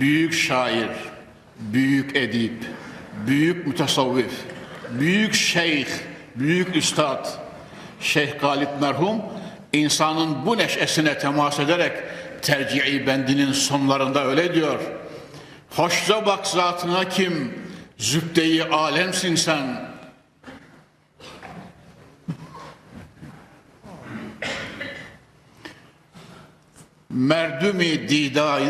büyük şair, büyük edip, büyük mütesavvif, büyük şeyh, büyük üstad, Şeyh Galip merhum insanın bu neşesine temas ederek tercihi bendinin sonlarında öyle diyor. Hoşça bak zatına kim, zübdeyi alemsin sen. Merdumi dida,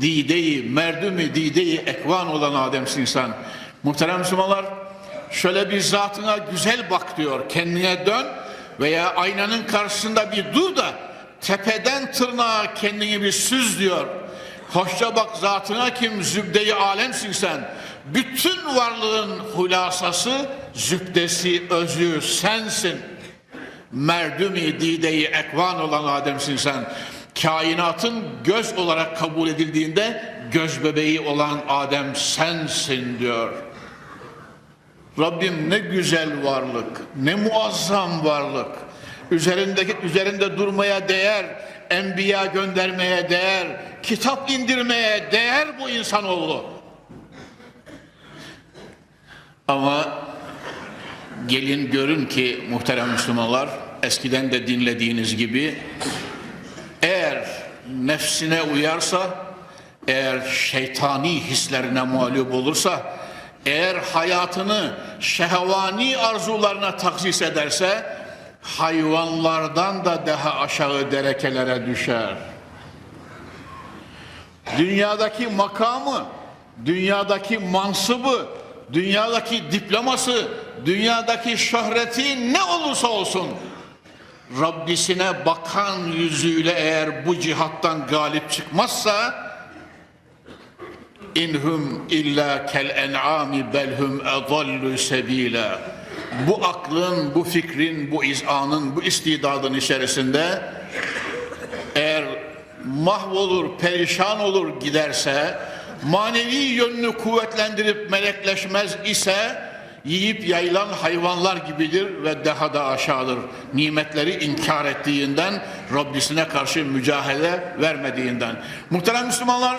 dideyi, merdumi dideyi ekvan olan Adem'sin sen. Muhterem Müslümanlar, şöyle bir zatına güzel bak diyor, kendine dön veya aynanın karşısında bir dur da tepeden tırnağa kendini bir süz diyor. Hoşça bak zatına kim zübdeyi alemsin sen. Bütün varlığın hulasası, zübdesi, özü sensin. Merdumi dideyi ekvan olan Adem'sin sen. Kainatın göz olarak kabul edildiğinde göz bebeği olan Adem sensin diyor. Rabbim ne güzel varlık, ne muazzam varlık. Üzerindeki üzerinde durmaya değer, enbiya göndermeye değer, kitap indirmeye değer bu insanoğlu. Ama gelin görün ki muhterem Müslümanlar eskiden de dinlediğiniz gibi nefsine uyarsa eğer şeytani hislerine mağlup olursa eğer hayatını şehvani arzularına taksis ederse hayvanlardan da daha aşağı derekelere düşer. Dünyadaki makamı, dünyadaki mansıbı, dünyadaki diploması, dünyadaki şöhreti ne olursa olsun Rabbisine bakan yüzüyle eğer bu cihattan galip çıkmazsa inhum illa kel en'ami belhum edallu sebila. Bu aklın, bu fikrin, bu izanın, bu istidadın içerisinde eğer mahvolur, perişan olur giderse, manevi yönünü kuvvetlendirip melekleşmez ise yiyip yayılan hayvanlar gibidir ve daha da aşağıdır. Nimetleri inkar ettiğinden, Rabbisine karşı mücahede vermediğinden. Muhterem Müslümanlar,